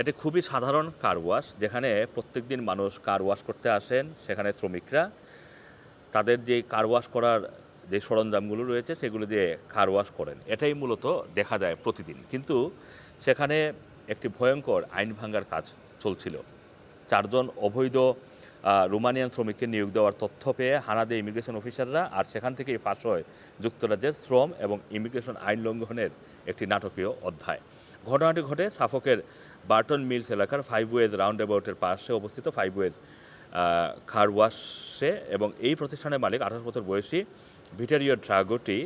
এটি খুবই সাধারণ কার ওয়াশ যেখানে প্রত্যেকদিন মানুষ কার ওয়াশ করতে আসেন, সেখানে শ্রমিকরা। তাদের যে কার ওয়াশ করার যে সরঞ্জামগুলো রয়েছে, সেগুলো দিয়ে কার ওয়াশ করেন। এটাই মূলত দেখা যায় প্রতিদিন। কিন্তু সেখানে একটি ভয়ঙ্কর আইন ভাঙ্গার কাজ চলছিল। চারজন অবৈধ রোমানিয়ান শ্রমিককে নিয়োগ দেওয়ার তথ্য পেয়ে হানা দেয় ইমিগ্রেশন অফিসাররা আর সেখান থেকেই ফাঁস হয় যুক্তরাজ্যের শ্রম এবং ইমিগ্রেশন আইন লঙ্ঘনের একটি নাটকীয় অধ্যায়। ঘটনাটি ঘটে সাফকের বার্টন মিলস এলাকার ফাইভ ওয়েজ রাউন্ড অ্যাবাউটের পাশে অবস্থিত ফাইভ ওয়েজ কার ওয়াশে এবং এই প্রতিষ্ঠানের মালিক আঠাশ বছর বয়সী ভিটারিও ড্রাগোটি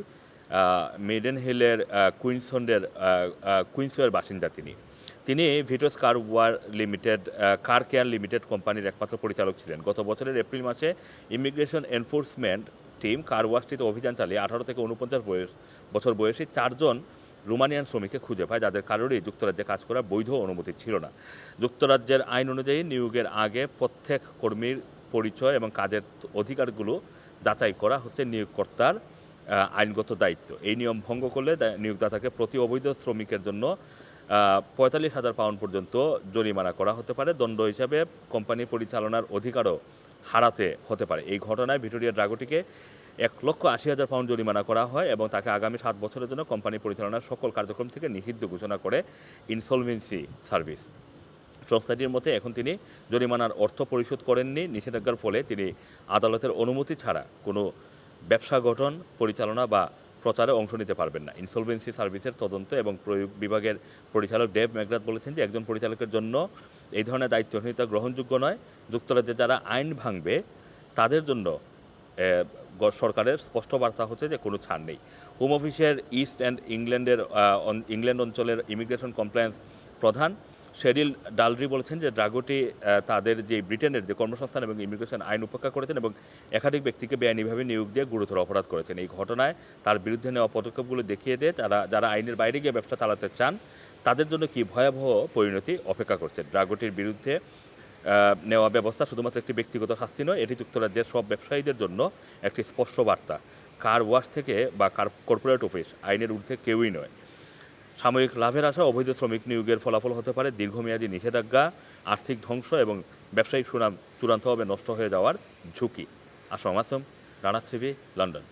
মেডেন হিলের কুইন্সন্ডের কুইন্সওয়ের বাসিন্দা তিনি। তিনি Vitos car war limited car care limited কোম্পানির একমাত্র পরিচালক ছিলেন। গত বছরের এপ্রিল মাসে ইমিগ্রেশন এনফোর্সমেন্ট টিম কার ওয়াশটিতে অভিযান চালিয়ে আঠারো থেকে উনপঞ্চাশ বয়স, বছর বয়সী চারজন রোমানিয়ান শ্রমিককে খুঁজে পায়, যাদের কারোরই যুক্তরাজ্যে কাজ করার বৈধ অনুমতি ছিল না। যুক্তরাজ্যের আইন অনুযায়ী নিয়োগের আগে প্রত্যেক কর্মীর পরিচয় এবং কাজের অধিকারগুলো যাচাই করা হচ্ছে নিয়োগকর্তার আইনগত দায়িত্ব। এই নিয়ম ভঙ্গ করলে নিয়োগদাতাকে প্রতি অবৈধ শ্রমিকের জন্য পঁয়তাল্লিশ হাজার পাউন্ড পর্যন্ত জরিমানা করা হতে পারে। দণ্ড হিসাবে কোম্পানি পরিচালনার অধিকারও হারাতে হতে পারে। এই ঘটনায় ভিটোরিয়া ড্রাগোটিকে এক লক্ষ আশি হাজার পাউন্ড জরিমানা করা হয় এবং তাকে আগামী সাত বছরের জন্য কোম্পানি পরিচালনার সকল কার্যক্রম থেকে নিষিদ্ধ ঘোষণা করে ইনসলভেন্সি সার্ভিস। সংস্থাটির মতে এখন তিনি জরিমানার অর্থ পরিশোধ করেননি, নিষেধাজ্ঞার ফলে তিনি আদালতের অনুমতি ছাড়া কোনো ব্যবসা গঠন, পরিচালনা বা প্রচারে অংশ নিতে পারবেন না। ইনসলভেন্সি সার্ভিসের তদন্ত এবং প্রয়োগ বিভাগের পরিচালক ডেভ ম্যাকগ্রাথ বলেছেন যে একজন পরিচালকের জন্য এই ধরনের দায়িত্বহীনতা গ্রহণযোগ্য নয়। যুক্তরাজ্যে যারা আইন ভাঙবে, তাদের জন্য সরকারের স্পষ্ট বার্তা হচ্ছে যে কোনো ছাড় নেই। হোম অফিসের ইস্ট অ্যান্ড ইংল্যান্ডের ইংল্যান্ড অঞ্চলের ইমিগ্রেশন কমপ্লায়েন্স প্রধান শেরিল ডালরি বলেছেন যে ড্রাগোটি তাদের যে ব্রিটেনের যে কর্মসংস্থান এবং ইমিগ্রেশন আইন উপেক্ষা করেছেন এবং একাধিক ব্যক্তিকে বেআইনিভাবে নিয়োগ দিয়ে গুরুতর অপরাধ করেছেন। এই ঘটনায় তার বিরুদ্ধে নেওয়া পদক্ষেপগুলো দেখিয়ে দিয়ে তারা, যারা আইনের বাইরে গিয়ে ব্যবসা চালাতে চান, তাদের জন্য কি ভয়াবহ পরিণতি অপেক্ষা করছে? ড্রাগোটির বিরুদ্ধে নেওয়া ব্যবস্থা শুধুমাত্র একটি ব্যক্তিগত শাস্তি নয়, এটি যুক্তরাজ্যের সব ব্যবসায়ীদের জন্য একটি স্পষ্ট বার্তা। কার ওয়াশ থেকে বা কার কর্পোরেট অফিস, আইনের ঊর্ধ্বে কেউই নয়। সাময়িক লাভের আশা, অবৈধ শ্রমিক নিয়োগের ফলাফল হতে পারে, দীর্ঘমেয়াদী নিষেধাজ্ঞা, আর্থিক ধ্বংস এবং ব্যবসায়িক সুনাম চূড়ান্তভাবে নষ্ট হয়ে যাওয়ার ঝুঁকি। Assam Assam Rana TV, London.